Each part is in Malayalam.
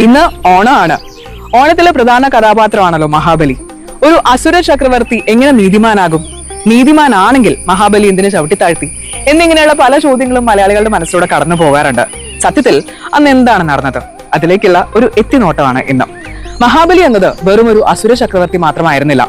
ഇന്ന് ഓണമാണ്. ഓണത്തിലെ പ്രധാന കഥാപാത്രമാണല്ലോ മഹാബലി. ഒരു അസുര ചക്രവർത്തി എങ്ങനെ നീതിമാനാകും? നീതിമാനാണെങ്കിൽ മഹാബലി എന്തിനു ചവിട്ടിത്താഴ്ത്തി? എന്നിങ്ങനെയുള്ള പല ചോദ്യങ്ങളും മലയാളികളുടെ മനസ്സിലൂടെ കടന്നു പോകാറുണ്ട്. സത്യത്തിൽ അന്ന് എന്താണ് നടന്നത്? അതിലേക്കുള്ള ഒരു എത്തിനോട്ടമാണ് ഇന്ന്. മഹാബലി എന്നത് വെറും ഒരു അസുര ചക്രവർത്തി മാത്രമായിരുന്നില്ല.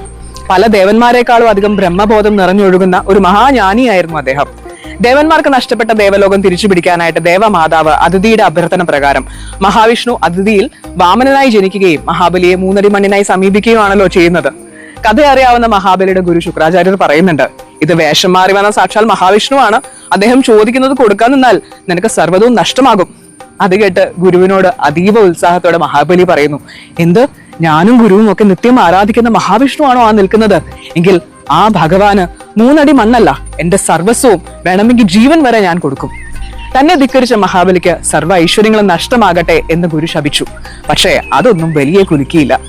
പല ദേവന്മാരെക്കാളും അധികം ബ്രഹ്മബോധം നിറഞ്ഞൊഴുകുന്ന ഒരു മഹാജ്ഞാനിയായിരുന്നു അദ്ദേഹം. ദേവന്മാർക്ക് നഷ്ടപ്പെട്ട ദേവലോകം തിരിച്ചു പിടിക്കാനായിട്ട് ദേവമാതാവ് അതിഥിയുടെ അഭ്യർത്ഥന പ്രകാരം മഹാവിഷ്ണു അതിഥിയിൽ വാമനനായി ജനിക്കുകയും മഹാബലിയെ മൂന്നടി മണ്ണിനായി സമീപിക്കുകയുമാണല്ലോ ചെയ്യുന്നത്. കഥ അറിയാവുന്ന മഹാബലിയുടെ ഗുരു ശുക്രാചാര്യർ പറയുന്നുണ്ട് ഇത് വേഷം മാറി വന്ന സാക്ഷാൽ മഹാവിഷ്ണുവാണ്. അദ്ദേഹം ചോദിക്കുന്നത് കൊടുക്കാൻ നിന്നാൽ നിനക്ക് സർവതവും നഷ്ടമാകും. അത് കേട്ട് ഗുരുവിനോട് അതീവ ഉത്സാഹത്തോടെ മഹാബലി പറയുന്നു എന്ത്? ഞാനും ഗുരുവും ഒക്കെ നിത്യം ആരാധിക്കുന്ന മഹാവിഷ്ണുവാണോ ആ നിൽക്കുന്നത്? എങ്കിൽ ആ ഭഗവാന് മൂന്നടി മണ്ണല്ല എന്റെ സർവസ്വവും വേണമെങ്കിൽ ജീവൻ വരെ ഞാൻ കൊടുക്കും. തന്നെ ധിക്കരിച്ച മഹാബലിക്ക് സർവ ഐശ്വര്യങ്ങളും നഷ്ടമാകട്ടെ എന്ന് ഗുരു ശപിച്ചു. പക്ഷേ അതൊന്നും വലിയ കുലുക്കിയില്ല.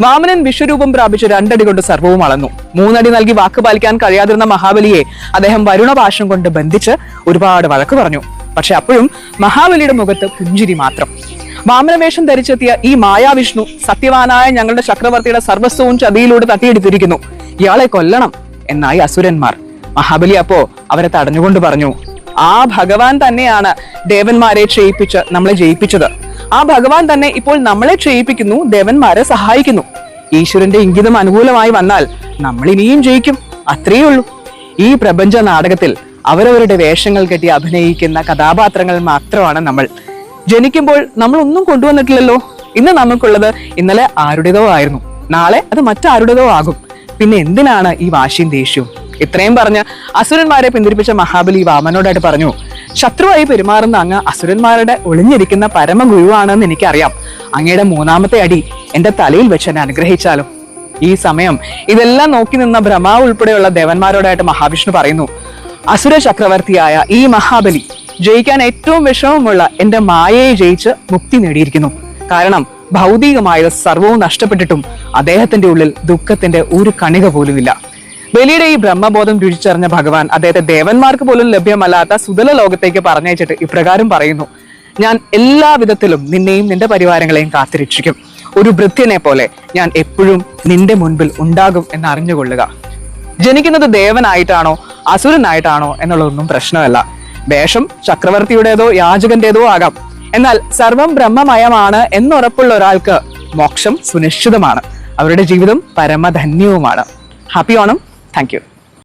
വാമനൻ വിശ്വരൂപം പ്രാപിച്ച് രണ്ടടി കൊണ്ട് സർവവും അളന്നു. മൂന്നടി നൽകി വാക്ക് പാലിക്കാൻ കഴിയാതിരുന്ന മഹാബലിയെ അദ്ദേഹം വരുണപാശം കൊണ്ട് ബന്ധിച്ച് ഒരുപാട് വഴക്ക് പറഞ്ഞു. പക്ഷെ അപ്പോഴും മഹാബലിയുടെ മുഖത്ത് പുഞ്ചിരി മാത്രം. വാമനവേഷം ധരിച്ചെത്തിയ ഈ മായാവിഷ്ണു സത്യവാനായ ഞങ്ങളുടെ ചക്രവർത്തിയുടെ സർവസ്വവും ചതിയിലൂടെ തട്ടിയെടുത്തിരിക്കുന്നു. ഇയാളെ കൊല്ലണം. എന്നായി അസുരന്മാർ. മഹാബലി അപ്പോ അവരെ തടഞ്ഞുകൊണ്ട് പറഞ്ഞു ആ ഭഗവാൻ തന്നെയാണ് ദേവന്മാരെ ക്ഷയിപ്പിച്ച് നമ്മളെ ജയിപ്പിച്ചത്. ആ ഭഗവാൻ തന്നെ ഇപ്പോൾ നമ്മളെ ക്ഷയിപ്പിക്കുന്നു ദേവന്മാരെ സഹായിക്കുന്നു. ഈശ്വരന്റെ ഇംഗിതം അനുകൂലമായി വന്നാൽ നമ്മൾ ഇനിയും ജയിക്കും. അത്രയേ ഉള്ളൂ. ഈ പ്രപഞ്ച നാടകത്തിൽ അവരവരുടെ വേഷങ്ങൾ കെട്ടി അഭിനയിക്കുന്ന കഥാപാത്രങ്ങൾ മാത്രമാണ് നമ്മൾ. ജനിക്കുമ്പോൾ നമ്മൾ ഒന്നും കൊണ്ടുവന്നിട്ടില്ലല്ലോ. ഇന്ന് നമുക്കുള്ളത് ഇന്നലെ ആരുടേതോ ആയിരുന്നു. നാളെ അത് മറ്റാരുടേതോ ആകും. പിന്നെ എന്തിനാണ് ഈ വാശിയും ദേഷ്യവും? ഇത്രയും പറഞ്ഞ് അസുരന്മാരെ പിന്തിരിപ്പിച്ച മഹാബലി വാമനോടായിട്ട് പറഞ്ഞു ശത്രുവായി പെരുമാറുന്ന അങ്ങ് അസുരന്മാരുടെ ഒളിഞ്ഞിരിക്കുന്ന പരമഗുരുവാണെന്ന് എനിക്കറിയാം. അങ്ങയുടെ മൂന്നാമത്തെ അടി എന്റെ തലയിൽ വെച്ച് എന്നെ അനുഗ്രഹിച്ചാലും. ഈ സമയം ഇതെല്ലാം നോക്കി നിന്ന ബ്രഹ്മാവ് ഉൾപ്പെടെയുള്ള ദേവന്മാരോടായിട്ട് മഹാവിഷ്ണു പറയുന്നു അസുര ചക്രവർത്തിയായ ഈ മഹാബലി ജയിക്കാൻ ഏറ്റവും വിഷമമുള്ള എന്റെ മായയെ ജയിച്ച് മുക്തി നേടിയിരിക്കുന്നു. കാരണം ഭൗതികമായത് സർവവും നഷ്ടപ്പെട്ടിട്ടും അദ്ദേഹത്തിന്റെ ഉള്ളിൽ ദുഃഖത്തിന്റെ ഒരു കണിക പോലുമില്ല. ബലിയുടെ ഈ ബ്രഹ്മബോധം രുചിച്ചറിഞ്ഞ ഭഗവാൻ അദ്ദേഹത്തെ ദേവന്മാർക്ക് പോലും ലഭ്യമല്ലാത്ത സുതല ലോകത്തേക്ക് പറഞ്ഞയച്ചിട്ട് ഇപ്രകാരം പറയുന്നു. ഞാൻ എല്ലാ വിധത്തിലും നിന്നെയും നിന്റെ പരിവാരങ്ങളെയും കാത്തിരക്ഷിക്കും. ഒരു ഭൃത്യനെ പോലെ ഞാൻ എപ്പോഴും നിന്റെ മുൻപിൽ ഉണ്ടാകും എന്ന് അറിഞ്ഞുകൊള്ളുക. ജനിക്കുന്നത് ദേവനായിട്ടാണോ അസുരനായിട്ടാണോ എന്നുള്ളതൊന്നും പ്രശ്നമല്ല. വേഷം ചക്രവർത്തിയുടേതോ യാചകന്റേതോ ആകാം. എന്നാൽ സർവം ബ്രഹ്മമയമാണ് എന്നുറപ്പുള്ള ഒരാൾക്ക് മോക്ഷം സുനിശ്ചിതമാണ്. അവരുടെ ജീവിതം പരമധന്യവുമാണ്. ഹാപ്പി ഓണം. താങ്ക്